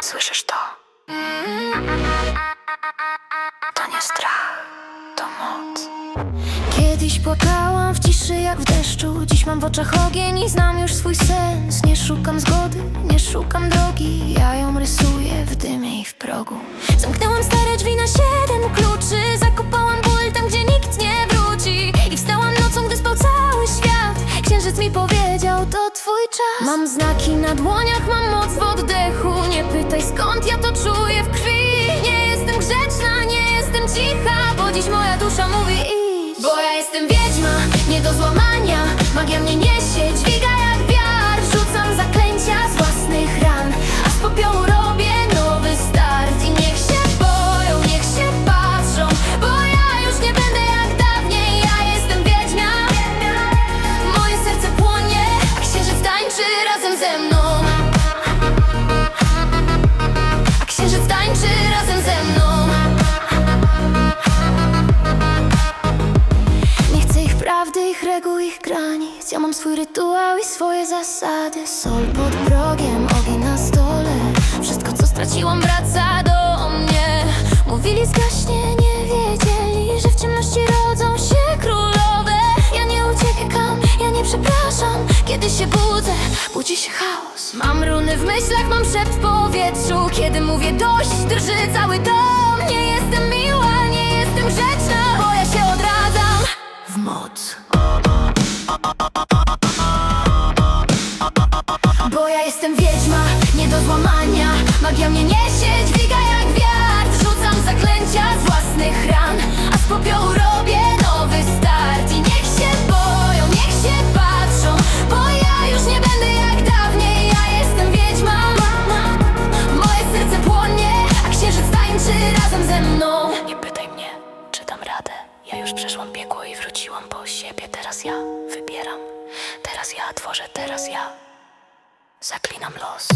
Słyszysz to? To nie strach, to moc. Kiedyś płakałam w ciszy jak w deszczu Dziś mam w oczach ogień i znam już swój sens Nie szukam zgody, nie szukam drogi Ja ją rysuję w dymie i w progu Zamknęłam stare drzwi na siedem kluczy Zakopałam ból tam, gdzie nikt nie wróci I wstałam nocą, gdy spał cały świat Księżyc mi powiedział, to twój czas. Mam znaki na dłoniach, mam moc w oddechu. Nie pytaj skąd ja to czuję w krwi. Nie jestem grzeczna, nie jestem cicha Bo dziś moja dusza mówi idź. Bo ja jestem wiedźma, nie do złamania. Magia mnie niesie, dźwiga Ja mam swój rytuał i swoje zasady. Sol pod progiem, ogień na stole. Wszystko co straciłam wraca do mnie. Mówili zgaśnie, nie wiedzieli Że w ciemności rodzą się królowe. Ja nie uciekam, ja nie przepraszam Kiedy się budzę, budzi się chaos. Mam runy w myślach, mam szept w powietrzu. Kiedy mówię dość, drży cały dom. Nie jestem miła, już przeszłam piekło i wróciłam po siebie. Teraz ja wybieram. Teraz ja tworzę, teraz ja zaklinam los.